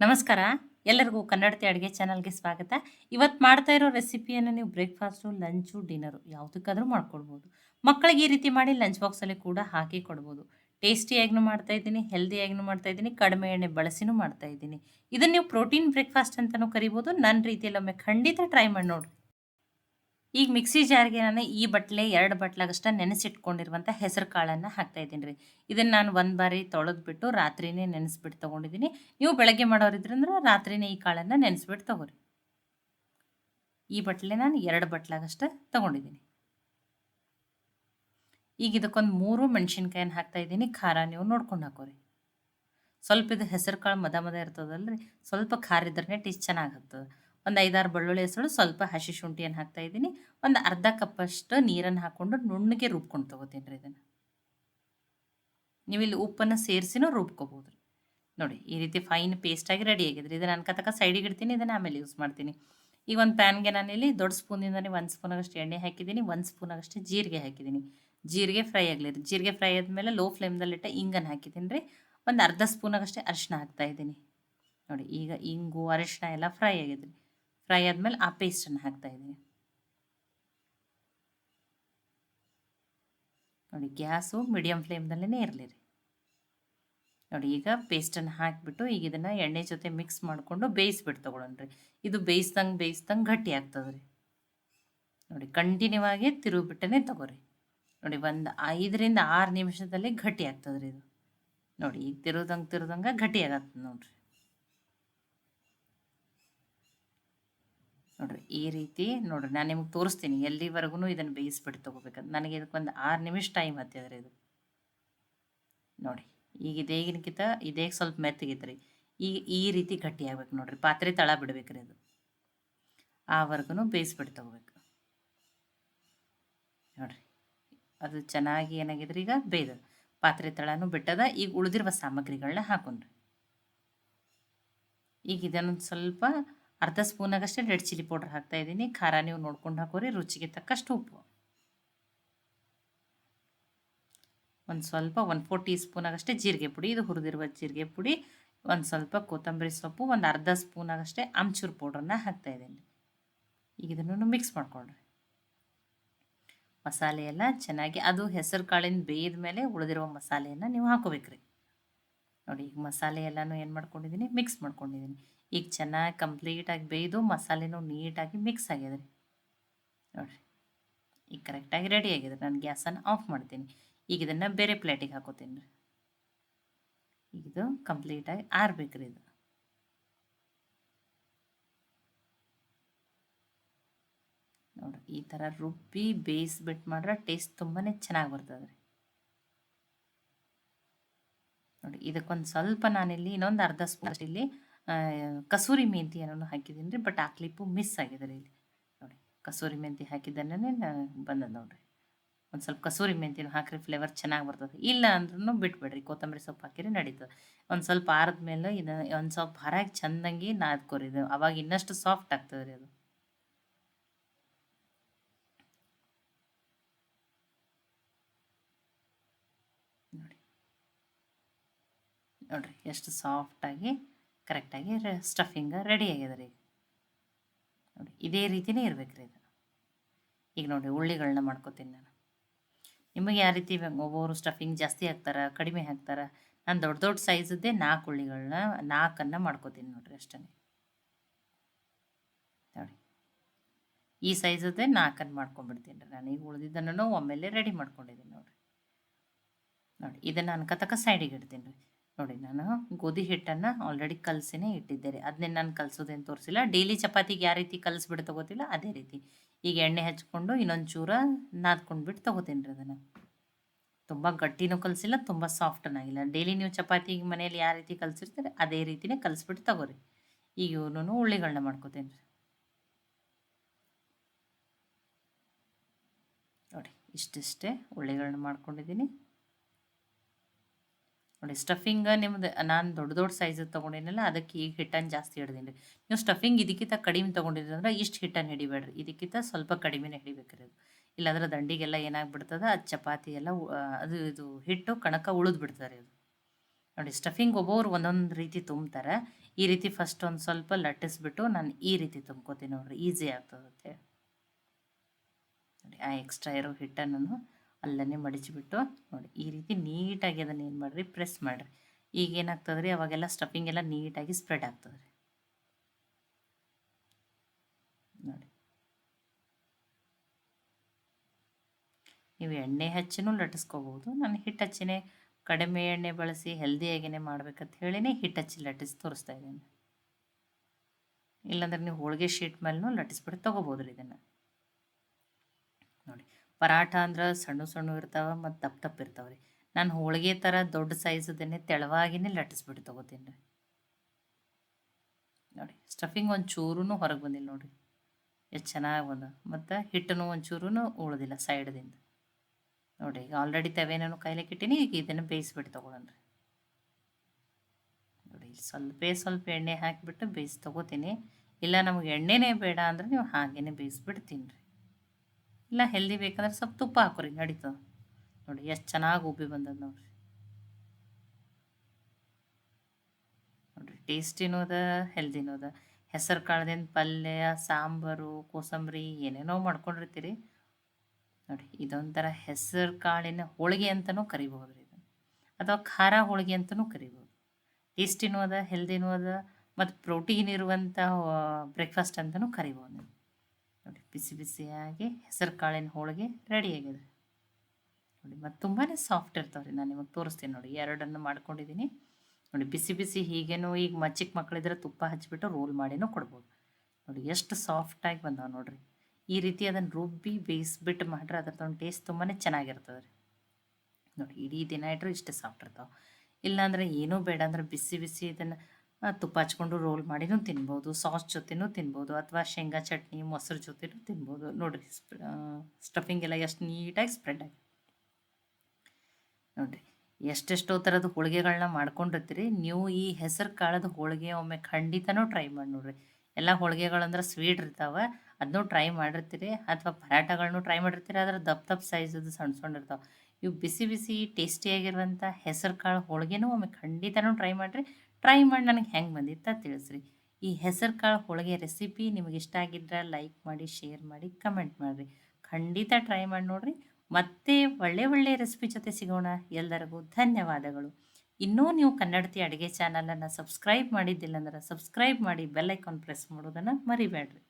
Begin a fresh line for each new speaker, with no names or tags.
ನಮಸ್ಕಾರ. ಎಲ್ಲರಿಗೂ ಕನ್ನಡತಿ ಅಡುಗೆ ಚಾನಲ್ಗೆ ಸ್ವಾಗತ. ಇವತ್ತು ಮಾಡ್ತಾ ಇರೋ ರೆಸಿಪಿಯನ್ನು ನೀವು ಬ್ರೇಕ್ಫಾಸ್ಟು, ಲಂಚು, ಡಿನ್ನರು ಯಾವುದಕ್ಕಾದರೂ ಮಾಡ್ಕೊಡ್ಬೋದು ಮಕ್ಕಳಿಗೆ ಈ ರೀತಿ ಮಾಡಿ ಲಂಚ್ ಬಾಕ್ಸಲ್ಲಿ ಕೂಡ ಹಾಕಿ ಕೊಡ್ಬೋದು. ಟೇಸ್ಟಿಯಾಗಿನೂ ಮಾಡ್ತಾ ಇದ್ದೀನಿ, ಹೆಲ್ದಿಯಾಗಿನೂ ಮಾಡ್ತಾ ಇದ್ದೀನಿ, ಕಡಿಮೆ ಎಣ್ಣೆ ಬಳಸಿನೂ ಮಾಡ್ತಾ ಇದ್ದೀನಿ. ಇದನ್ನು ನೀವು ಪ್ರೋಟೀನ್ ಬ್ರೇಕ್ಫಾಸ್ಟ್ ಅಂತಲೂ ಕರಿಬೋದು. ನನ್ನ ರೀತಿಯಲ್ಲಿ ಒಮ್ಮೆ ಖಂಡಿತ ಟ್ರೈ ಮಾಡಿ ನೋಡ್ರಿ. ಈಗ ಮಿಕ್ಸಿ ಜಾರ್ಗೆ ನಾನು ಈ ಬಟ್ಲೆ, ಎರಡು ಬಟ್ಲಾಗಷ್ಟ ನೆನೆಸಿಟ್ಕೊಂಡಿರುವಂಥ ಹೆಸರು ಕಾಳನ್ನು ಹಾಕ್ತಾ ಇದ್ದೀನಿ ರೀ. ಇದನ್ನು ನಾನು ಒಂದು ಬಾರಿ ತೊಳೆದ್ಬಿಟ್ಟು ರಾತ್ರಿನೇ ನೆನೆಸ್ಬಿಟ್ಟು ತೊಗೊಂಡಿದ್ದೀನಿ. ನೀವು ಬೆಳಗ್ಗೆ ಮಾಡೋರಿದ್ರಂದ್ರೆ ರಾತ್ರಿನೇ ಈ ಕಾಳನ್ನು ನೆನೆಸ್ಬಿಟ್ಟು ತೊಗೊರಿ. ಈ ಬಟ್ಲೆ ನಾನು ಎರಡು ಬಟ್ಲಾಗಷ್ಟ ತೊಗೊಂಡಿದ್ದೀನಿ. ಈಗ ಇದಕ್ಕೊಂದು ಮೂರು ಮೆಣಸಿನ್ಕಾಯನ್ನು ಹಾಕ್ತಾ ಇದ್ದೀನಿ. ಖಾರ ನೀವು ನೋಡ್ಕೊಂಡು ಹಾಕೋರಿ. ಸ್ವಲ್ಪ ಇದು ಹೆಸರು ಕಾಳು ಮದ ಮದ ಇರ್ತದಲ್ರಿ. ಸ್ವಲ್ಪ ಖಾರ ಇದ್ರೆ ಟೇಸ್ಟ್ ಚೆನ್ನಾಗಿ ಆಗ್ತದೆ. ಒಂದು ಐದಾರು ಬೆಳ್ಳುಳ್ಳಿ ಹೆಸರು, ಸ್ವಲ್ಪ ಹಸಿ ಶುಂಠಿಯನ್ನು ಹಾಕ್ತಾ ಇದ್ದೀನಿ. ಒಂದು ಅರ್ಧ ಕಪ್ಪಷ್ಟು ನೀರನ್ನು ಹಾಕ್ಕೊಂಡು ನುಣ್ಣಗೆ ರುಬ್ಕೊಂಡು ತೊಗೋತೀನಿ ರೀ ಇದನ್ನು. ನೀವು ಇಲ್ಲಿ ಉಪ್ಪನ್ನು ಸೇರಿಸಿನೂ ರುಬ್ಕೋಬೋದು. ನೋಡಿ, ಈ ರೀತಿ ಫೈನ್ ಪೇಸ್ಟಾಗಿ ರೆಡಿ ಆಗಿದೆ ಇದನ್ನು ಅನ್ಕತಕ್ಕ ಸೈಡಿಗೆ ಇಡ್ತೀನಿ, ಇದನ್ನು ಆಮೇಲೆ ಯೂಸ್ ಮಾಡ್ತೀನಿ. ಈಗ ಒಂದು ಪ್ಯಾನ್ಗೆ ನಾನು ಇಲ್ಲಿ ದೊಡ್ಡ ಸ್ಪೂನಿಂದನೇ ಒಂದು ಸ್ಪೂನಾಗಷ್ಟು ಎಣ್ಣೆ ಹಾಕಿದ್ದೀನಿ, ಒಂದು ಸ್ಪೂನಾಗಷ್ಟು ಜೀರಿಗೆ ಹಾಕಿದ್ದೀನಿ. ಜೀರಿಗೆ ಫ್ರೈ ಆಗಲಿ ರೀ. ಜೀರಿಗೆ ಫ್ರೈ ಆದಮೇಲೆ ಲೋ ಫ್ಲೇಮ್ದಲ್ಲಿಟ್ಟ ಇಂಗನ್ನು ಹಾಕಿದ್ದೀನಿ ರೀ. ಒಂದು ಅರ್ಧ ಸ್ಪೂನಾಗಷ್ಟೇ ಅರಿಶಿನ ಹಾಕ್ತಾ ಇದ್ದೀನಿ. ನೋಡಿ, ಈಗ ಇಂಗು ಅರಿಶಿನ ಎಲ್ಲ ಫ್ರೈ ಆಗಿದೆ ರೀ ಫ್ರೈ ಆದಮೇಲೆ ಆ ಪೇಸ್ಟನ್ನು ಹಾಕ್ತಾ ಇದ್ದೀನಿ. ನೋಡಿ, ಗ್ಯಾಸು ಮೀಡಿಯಮ್ ಫ್ಲೇಮ್ದಲ್ಲೇ ಇರಲಿ ರೀ. ನೋಡಿ, ಈಗ ಪೇಸ್ಟನ್ನು ಹಾಕಿಬಿಟ್ಟು ಈಗ ಇದನ್ನು ಎಣ್ಣೆ ಜೊತೆ ಮಿಕ್ಸ್ ಮಾಡಿಕೊಂಡು ಬೇಯಿಸ್ಬಿಟ್ಟು ತೊಗೊಳೋಣ್ರಿ ಇದು ಬೇಯಿಸ್ದಂಗೆ ಬೇಯಿಸ್ದಂಗೆ ಗಟ್ಟಿ ಆಗ್ತದೆ ರೀ. ನೋಡಿ ಕಂಟಿನ್ಯೂ ಆಗಿ ತಿರುಗಿಬಿಟ್ಟನೆ ತಗೋರಿ ನೋಡಿ, ಒಂದು ಐದರಿಂದ ಆರು ನಿಮಿಷದಲ್ಲಿ ಗಟ್ಟಿ ಆಗ್ತದೆ ಇದು. ನೋಡಿ, ಈಗ ತಿರುದಂಗೆ ತಿರುದಂಗೆ ಗಟ್ಟಿ ಆಗತ್ತೆ ನೋಡಿರಿ. ನೋಡಿರಿ, ಈ ರೀತಿ ನೋಡಿರಿ, ನಾನು ನಿಮ್ಗೆ ತೋರಿಸ್ತೀನಿ ಎಲ್ಲಿವರೆಗೂ ಇದನ್ನು ಬೇಯಿಸ್ಬಿಟ್ಟು ತೊಗೋಬೇಕಂತ. ನನಗೆ ಇದಕ್ಕೊಂದು ಆರು ನಿಮಿಷ ಟೈಮ್ ಹತ್ತಿದ್ರೆ ಇದು. ನೋಡಿ ಈಗ ಇದೇಗಿನಕಿಂತ ಇದೇ ಸ್ವಲ್ಪ ಮೆತ್ತಗಿತ್ತು ರೀ ಈಗ ಈ ರೀತಿ ಗಟ್ಟಿ ಆಗ್ಬೇಕು ನೋಡಿರಿ, ಪಾತ್ರೆ ತಳ ಬಿಡ್ಬೇಕು ರೀ ಅದು. ಆವರೆಗೂ ಬೇಯಿಸ್ಬಿಟ್ಟು ತೊಗೋಬೇಕು. ನೋಡಿರಿ, ಅದು ಚೆನ್ನಾಗಿ ಏನಾಗಿದ್ರಿ ಈಗ ಬೇಯ್ದ ಪಾತ್ರೆ ತಳನೂ ಬಿಟ್ಟದ, ಈಗ ಉಳಿದಿರುವ ಸಾಮಗ್ರಿಗಳನ್ನ ಹಾಕೊಂಡ್ರಿ. ಈಗ ಇದನ್ನೊಂದು ಸ್ವಲ್ಪ ಅರ್ಧ ಸ್ಪೂನಾಗಷ್ಟೇ ರೆಡ್ ಚಿಲ್ಲಿ ಪೌಡ್ರ್ ಹಾಕ್ತಾ ಇದ್ದೀನಿ. ಖಾರ ನೀವು ನೋಡ್ಕೊಂಡು ಹಾಕೋರಿ, ರುಚಿಗೆ ತಕ್ಕಷ್ಟು ಉಪ್ಪು. ಒಂದು ಸ್ವಲ್ಪ ಒನ್ ಫೋರ್ ಟೀ ಸ್ಪೂನಾಗಷ್ಟೇ ಜೀರಿಗೆ ಪುಡಿ, ಇದು ಹುರಿದಿರುವ ಜೀರಿಗೆ ಪುಡಿ, ಒಂದು ಸ್ವಲ್ಪ ಕೊತ್ತಂಬರಿ ಸೊಪ್ಪು, ಒಂದು ಅರ್ಧ ಸ್ಪೂನಾಗಷ್ಟೇ ಆಮ್ಚೂರು ಪೌಡ್ರನ್ನ ಹಾಕ್ತಾ ಇದ್ದೀನಿ. ಈಗ ಇದನ್ನು ಮಿಕ್ಸ್ ಮಾಡ್ಕೊಳ್ರಿ ಮಸಾಲೆ ಎಲ್ಲ ಚೆನ್ನಾಗಿ, ಅದು ಹೆಸರು ಕಾಳಿನ ಬೇಯ್ದ ಮೇಲೆ ಉಳಿದಿರುವ ಮಸಾಲೆಯನ್ನು ನೀವು ಹಾಕೋಬೇಕ್ರಿ. ನೋಡಿ, ಈಗ ಮಸಾಲೆ ಎಲ್ಲನೂ ಏನು ಮಾಡ್ಕೊಂಡಿದ್ದೀನಿ ಮಿಕ್ಸ್ ಮಾಡ್ಕೊಂಡಿದ್ದೀನಿ ಈಗ ಚೆನ್ನಾಗಿ ಕಂಪ್ಲೀಟಾಗಿ ಬೇಯ್ದು ಮಸಾಲೆನೂ ನೀಟಾಗಿ ಮಿಕ್ಸ್ ಆಗಿದೆ ರೀ ನೋಡಿರಿ, ಈಗ ಕರೆಕ್ಟಾಗಿ ರೆಡಿ ಆಗಿದೆ ನಾನು ಗ್ಯಾಸನ್ನು ಆಫ್ ಮಾಡ್ತೀನಿ. ಈಗ ಇದನ್ನು ಬೇರೆ ಪ್ಲೇಟಿಗೆ ಹಾಕೋತೀನಿ ರೀ. ಇದು ಕಂಪ್ಲೀಟಾಗಿ ಆರ್ಬೇಕು ರೀ ಇದು. ನೋಡಿರಿ, ಈ ಥರ ರುಬ್ಬಿ ಬೇಯಿಸ್ಬಿಟ್ಟು ಮಾಡ್ರೆ ಟೇಸ್ಟ್ ತುಂಬಾ ಚೆನ್ನಾಗಿ ಬರ್ತದೆ ನೋಡಿ, ಇದಕ್ಕೊಂದು ಸ್ವಲ್ಪ ನಾನಿಲ್ಲಿ ಇನ್ನೊಂದು ಅರ್ಧ ಸ್ಪೂನ್ ಇಲ್ಲಿ ಕಸೂರಿ ಮೆಂತಿ ಏನೋ ಹಾಕಿದ್ದೀನಿ ರೀ, ಬಟ್ ಆ ಕ್ಲಿಪ್ಪು ಮಿಸ್ ಆಗಿದೆ ರೀ ಇಲ್ಲಿ. ನೋಡಿ, ಕಸೂರಿ ಮೆಂತಿ ಹಾಕಿದ್ದನ್ನೇ ಬಂದದ ನೋಡಿರಿ. ಒಂದು ಸ್ವಲ್ಪ ಕಸೂರಿ ಮೆಂತಿನೂ ಹಾಕಿರಿ ಫ್ಲೇವರ್ ಚೆನ್ನಾಗಿ ಬರ್ತದೆ. ಇಲ್ಲ ಅಂದ್ರೂ ಬಿಟ್ಬಿಡ್ರಿ, ಕೊತ್ತಂಬರಿ ಸೊಪ್ಪು ಹಾಕಿರಿ ನಡೀತದೆ. ಒಂದು ಸ್ವಲ್ಪ ಆರದ ಮೇಲೆ ಇದು, ಒಂದು ಸ್ವಲ್ಪ ಹರಾಗಿ ಚೆಂದಂಗೆ ನಾದ್ಕೋರಿ ಇದು. ಅವಾಗ ಇನ್ನಷ್ಟು ಸಾಫ್ಟ್ ಆಗ್ತದೆ ರೀ ಅದು ನೋಡಿ ನೋಡಿರಿ, ಎಷ್ಟು ಸಾಫ್ಟಾಗಿ ಕರೆಕ್ಟಾಗಿ ಸ್ಟಫಿಂಗ್ ರೆಡಿ ಆಗಿದೆ ರೀ ನೋಡಿ ಇದೇ ರೀತಿನೇ ಇರ್ಬೇಕು ಇದು. ಈಗ ನೋಡಿ ಉಳ್ಳಿಗಳನ್ನ ಮಾಡ್ಕೋತೀನಿ ನಾನು. ನಿಮಗೆ ಯಾವ ರೀತಿ ಒಬ್ಬೊಬ್ಬರು ಸ್ಟಫಿಂಗ್ ಜಾಸ್ತಿ ಹಾಕ್ತಾರೆ, ಕಡಿಮೆ ಹಾಕ್ತಾರೆ, ನಾನು ದೊಡ್ಡ ದೊಡ್ಡ ಸೈಜದ್ದೇ ನಾಲ್ಕು ಉಳ್ಳಿಗಳನ್ನ ನಾಲ್ಕನ್ನು ಮಾಡ್ಕೋತೀನಿ ನೋಡಿರಿ ಅಷ್ಟೇ. ನೋಡಿ ಈ ಸೈಜದ್ದೇ ನಾಲ್ಕನ್ನು ಮಾಡ್ಕೊಂಡ್ಬಿಡ್ತೀನಿ ರೀ ನಾನು. ಈಗ ಉಳಿದಿದ್ದನ್ನು ಒಮ್ಮೆಲೆ ರೆಡಿ ಮಾಡ್ಕೊಂಡಿದ್ದೀನಿ ನೋಡಿರಿ. ನೋಡಿ ಇದನ್ನು ಕತಕ ಸೈಡಿಗೆ ಇಡ್ತೀನಿ ರೀ. ನೋಡಿ, ನಾನು ಗೋಧಿ ಹಿಟ್ಟನ್ನು ಆಲ್ರೆಡಿ ಕಲಸಿನೇ ಇಟ್ಟಿದ್ದೇನೆ. ಅದನ್ನೇ ನಾನು ಕಲಸೋದೇನು ತೋರಿಸಿಲ್ಲ. ಡೈಲಿ ಚಪಾತಿಗೆ ಯಾವ ರೀತಿ ಕಲಿಸ್ಬಿಟ್ಟು ತೊಗೋತಿಲ್ಲ ಅದೇ ರೀತಿ. ಈಗ ಎಣ್ಣೆ ಹಚ್ಕೊಂಡು ಇನ್ನೊಂದು ಚೂರ ನಾದ್ಕೊಂಡ್ಬಿಟ್ಟು ತೊಗೋತೀನಿ ರೀ ಅದನ್ನು. ತುಂಬ ಗಟ್ಟಿನೂ ಕಲಸಿಲ್ಲ, ತುಂಬ ಸಾಫ್ಟನ್ನಾಗಿಲ್ಲ ಡೈಲಿ ನೀವು ಚಪಾತಿಗೆ ಮನೇಲಿ ಯಾವ ರೀತಿ ಕಲಸಿರ್ತೀರಿ, ಅದೇ ರೀತಿನೇ ಕಲಿಸ್ಬಿಟ್ಟು ತಗೋರಿ. ಈಗ ಇವನು ಉಳ್ಳಿಗಳನ್ನ ಮಾಡ್ಕೋತೀನಿ ರೀ. ನೋಡಿ, ಇಷ್ಟಿಷ್ಟೇ ಉಳ್ಳಿಗಳನ್ನ ಮಾಡ್ಕೊಂಡಿದ್ದೀನಿ. ನೋಡಿ ಸ್ಟಫಿಂಗ್ ನಿಮ್ದು, ನಾನು ದೊಡ್ಡ ದೊಡ್ಡ ಸೈಜ್ ತೊಗೊಂಡಿನಲ್ಲ ಅದಕ್ಕೆ ಈಗ ಹಿಟ್ಟನ್ನು ಜಾಸ್ತಿ ಹಿಡ್ದೀನಿ. ರೀ ನೀವು ಸ್ಟಫಿಂಗ್ ಇದಕ್ಕಿಂತ ಕಡಿಮೆ ತೊಗೊಂಡಿದ್ರಿ ಅಂದ್ರೆ ಇಷ್ಟು ಹಿಟ್ಟನ್ನು ಹಿಡಿಬೇಡ್ರಿ. ಇದಕ್ಕಿಂತ ಸ್ವಲ್ಪ ಕಡಿಮೆನೇ ಹಿಡಿಬೇಕ್ರಿ ಅದು ಇಲ್ಲಾಂದ್ರೆ ದಂಡಿಗೆಲ್ಲ ಏನಾಗ್ಬಿಡ್ತದೆ, ಅದು ಚಪಾತಿ ಎಲ್ಲ ಅದು ಇದು ಹಿಟ್ಟು ಕಣಕ ಉಳಿದ್ಬಿಡ್ತಾರೆ ಅದು. ನೋಡಿ ಸ್ಟಫಿಂಗ್ ಒಬ್ಬೊಬ್ರು ಒಂದೊಂದು ರೀತಿ ತುಂಬ್ತಾರೆ. ಈ ರೀತಿ ಫಸ್ಟ್ ಒಂದು ಸ್ವಲ್ಪ ಲಟ್ಟಿಸ್ಬಿಟ್ಟು ನಾನು ಈ ರೀತಿ ತುಂಬ್ಕೋತೀನಿ ನೋಡ್ರಿ ಈಸಿ ಆಗ್ತದೆ ನೋಡಿ, ಆ ಎಕ್ಸ್ಟ್ರಾ ಇರೋ ಹಿಟ್ಟನ್ನು ಅಲ್ಲೇ ಮಡಿಸಿಬಿಟ್ಟು ನೋಡಿ, ಈ ರೀತಿ ನೀಟಾಗಿ ಅದನ್ನು ಏನು ಮಾಡಿರಿ ಪ್ರೆಸ್ ಮಾಡಿರಿ. ಈಗ ಏನಾಗ್ತದೆ ರೀ ಅವಾಗೆಲ್ಲ ಸ್ಟಫಿಂಗ್ ಎಲ್ಲ ನೀಟಾಗಿ ಸ್ಪ್ರೆಡ್ ಆಗ್ತದೆ ರೀ ನೋಡಿ. ನೀವು ಎಣ್ಣೆ ಹಚ್ಚಿನೂ ಲಟ್ಟಿಸ್ಕೋಬೋದು ನಾನು ಹಿಟ್ಟು ಹಚ್ಚಿನೇ, ಕಡಿಮೆ ಎಣ್ಣೆ ಬಳಸಿ ಹೆಲ್ದಿಯಾಗಿನೇ ಮಾಡ್ಬೇಕಂತ ಹೇಳಿನೇ ಹಿಟ್ಟು ಹಚ್ಚಿ ಲಟ್ಟಿಸಿ ತೋರಿಸ್ತಾ ಇದ್ದೀನಿ. ಇಲ್ಲಾಂದ್ರೆ ನೀವು ಹೋಳಿಗೆ ಶೀಟ್ ಮೇಲೂ ಲಟ್ಟಿಸ್ಬಿಟ್ಟು ತೊಗೋಬೋದು ರೀ ಇದನ್ನು. ಪರಾಠ ಅಂದ್ರೆ ಸಣ್ಣ ಸಣ್ಣ ಇರ್ತಾವೆ ಮತ್ತು ದಪ್ಪ ದಪ್ಪ ಇರ್ತಾವೆ ರೀ. ನಾನು ಹೋಳಿಗೆ ಥರ ದೊಡ್ಡ ಸೈಜದನ್ನೇ ತೆಳವಾಗಿನೇ ಲಟ್ಟಿಸ್ಬಿಟ್ಟು ತೊಗೋತೀನಿ ರೀ. ನೋಡಿ ಸ್ಟಫಿಂಗ್ ಒಂದು ಚೂರೂ ಹೊರಗೆ ಬಂದಿಲ್ಲ ನೋಡಿ ಎಷ್ಟು ಚೆನ್ನಾಗಿ ಬಂದ. ಮತ್ತು ಹಿಟ್ಟನ್ನು ಒಂಚೂರು ಉಳ್ದಿಲ್ಲ ಸೈಡ್ದಿಂದ ನೋಡಿ, ಈಗ ಆಲ್ರೆಡಿ ತವೆನೂ ಕಾಯ್ಲಿಕ್ಕೆ ಇಟ್ಟೀನಿ ಈಗ ಇದನ್ನು ಬೇಯಿಸ್ಬಿಟ್ಟು ತೊಗೊಳನ್ರಿ. ನೋಡಿ ಸ್ವಲ್ಪ ಸ್ವಲ್ಪ ಎಣ್ಣೆ ಹಾಕಿಬಿಟ್ಟು ಬೇಯಿಸಿ ತೊಗೋತೀನಿ. ಇಲ್ಲ ನಮಗೆ ಎಣ್ಣೆನೇ ಬೇಡ ಅಂದರೆ ನೀವು ಹಾಗೇ ಬೇಯಿಸ್ಬಿಟ್ಟು ರೀ ಇಲ್ಲ ಹೆಲ್ದಿ ಬೇಕಂದ್ರೆ ಸ್ವಲ್ಪ ತುಪ್ಪ ಹಾಕೋರಿ, ನಡೀತದೆ. ನೋಡಿ, ಎಷ್ಟು ಚೆನ್ನಾಗಿ ಉಬ್ಬಿ ಬಂದದ ನೋಡ್ರಿ. ನೋಡಿರಿ ಟೇಸ್ಟಿನೂ ಅದ ಹೆಲ್ದಿನೂ ಅದ. ಹೆಸರು ಕಾಳದಿಂದ ಪಲ್ಯ, ಸಾಂಬಾರು, ಕೋಸಂಬರಿ, ಏನೇನೋ ಮಾಡ್ಕೊಂಡಿರ್ತೀರಿ. ನೋಡಿ ಇದೊಂಥರ ಹೆಸರು ಕಾಳಿನ ಹೋಳಿಗೆ ಅಂತಲೂ ಕರಿಬಹುದು ರೀ ಇದನ್ನು. ಅಥವಾ ಖಾರ ಹೋಳಿಗೆ ಅಂತಲೂ ಕರಿಬೋದು ಟೇಸ್ಟಿನೂ ಅದ ಹೆಲ್ದಿನೂ ಅದ, ಮತ್ತು ಪ್ರೋಟೀನ್ ಇರುವಂಥ ಬ್ರೇಕ್ಫಾಸ್ಟ್ ಅಂತಲೂ ಕರಿಬೋದು ಬಿಸಿ ಬಿಸಿಯಾಗಿ ಹೆಸರು ಕಾಳಿನ ಹೋಳಿಗೆ ರೆಡಿಯಾಗಿದೆ ನೋಡಿ, ಮತ್ತು ತುಂಬಾ ಸಾಫ್ಟ್ ಇರ್ತಾವೆ ರೀ ನಾನು ನಿಮಗೆ ತೋರಿಸ್ತೀನಿ ನೋಡಿ, ಎರಡನ್ನು ಮಾಡ್ಕೊಂಡಿದ್ದೀನಿ ನೋಡಿ, ಬಿಸಿ ಬಿಸಿ ಹೀಗೇನೋ ಈಗ ಮ ಚಿಕ್ಕ ಮಕ್ಕಳಿದ್ರೆ ತುಪ್ಪ ಹಚ್ಚಿಬಿಟ್ಟು ರೋಲ್ ಮಾಡಿನೂ ಕೊಡ್ಬೋದು. ನೋಡಿ, ಎಷ್ಟು ಸಾಫ್ಟಾಗಿ ಬಂದಾವೆ ನೋಡಿರಿ. ಈ ರೀತಿ ಅದನ್ನು ರುಬ್ಬಿ ಬೇಯಿಸ್ಬಿಟ್ಟು ಮಾಡ್ರೆ ಅದ್ರದ್ದೊಂದು ಟೇಸ್ಟ್ ತುಂಬಾ ಚೆನ್ನಾಗಿರ್ತದೆ ರೀ ನೋಡಿ, ಇಡೀ ದಿನ ಇಟ್ಟರು ಇಷ್ಟು ಸಾಫ್ಟ್ ಇರ್ತಾವೆ. ಇಲ್ಲಾಂದರೆ ಏನೂ ಬೇಡ ಅಂದ್ರೆ ಬಿಸಿ ಬಿಸಿ ಇದನ್ನು ತುಪ್ಪ ಹಚ್ಕೊಂಡು ರೋಲ್ ಮಾಡಿನೂ ತಿನ್ಬೋದು ಸಾಸ್ ಜೊತೆನೂ ತಿನ್ಬೋದು, ಅಥವಾ ಶೇಂಗಾ ಚಟ್ನಿ, ಮೊಸರು ಜೊತೆನೂ ತಿನ್ಬೋದು. ನೋಡಿರಿ ಸ್ಟಫಿಂಗ್ ಎಲ್ಲ ಎಷ್ಟು ನೀಟಾಗಿ ಸ್ಪ್ರೆಡ್ ಆಗಿ. ನೋಡಿರಿ, ಎಷ್ಟೆಷ್ಟೋ ಥರದ ಹೋಳಿಗೆಗಳನ್ನ ಮಾಡ್ಕೊಂಡಿರ್ತೀರಿ. ನೀವು ಈ ಹೆಸರು ಕಾಳದ ಹೋಳಿಗೆ ಒಮ್ಮೆ ಖಂಡಿತನೂ ಟ್ರೈ ಮಾಡಿ ನೋಡಿರಿ. ಎಲ್ಲ ಹೋಳಿಗೆಗಳಂದ್ರೆ ಸ್ವೀಟ್ ಇರ್ತಾವೆ ಅದನ್ನೂ ಟ್ರೈ ಮಾಡಿರ್ತೀರಿ. ಅಥವಾ ಪರಾಟಗಳನ್ನೂ ಟ್ರೈ ಮಾಡಿರ್ತೀರಿ, ಆದರೆ ದಪ್ಪ ದಪ್ಪ ಸೈಜದು ಸಣ್ಣ ಸಣ್ಣ ಇರ್ತಾವೆ. ಇವು ಬಿಸಿ ಬಿಸಿ ಟೇಸ್ಟಿಯಾಗಿರುವಂಥ ಹೆಸರು ಕಾಳು ಹೋಳಿಗೆನೂ ಒಮ್ಮೆ ಖಂಡಿತನೂ ಟ್ರೈ ಮಾಡಿರಿ. ಟ್ರೈ ಮಾಡಿ ನನಗೆ ಹೆಂಗೆ ಬಂದಿತ್ತ ತಿಳಿಸ್ರಿ. ಈ ಹೆಸರು ಕಾಳು ಹೋಳಿಗೆ ರೆಸಿಪಿ ನಿಮಗೆ ಇಷ್ಟ ಆಗಿದ್ರೆ ಲೈಕ್ ಮಾಡಿ, ಶೇರ್ ಮಾಡಿ, ಕಮೆಂಟ್ ಮಾಡಿರಿ. ಖಂಡಿತ ಟ್ರೈ ಮಾಡಿ ನೋಡಿರಿ. ಮತ್ತೆ ಒಳ್ಳೆ ಒಳ್ಳೆ ರೆಸಿಪಿ ಜೊತೆ ಸಿಗೋಣ. ಎಲ್ಲರಿಗೂ ಧನ್ಯವಾದಗಳು. ಇನ್ನೂ ನೀವು ಕನ್ನಡತಿ ಅಡುಗೆ ಚಾನಲನ್ನು ಸಬ್ಸ್ಕ್ರೈಬ್ ಮಾಡಿದ್ದಿಲ್ಲ ಅಂದ್ರೆ ಸಬ್ಸ್ಕ್ರೈಬ್ ಮಾಡಿ ಬೆಲ್ ಐಕಾನ್ ಪ್ರೆಸ್ ಮಾಡೋದನ್ನು ಮರಿಬೇಡ್ರಿ.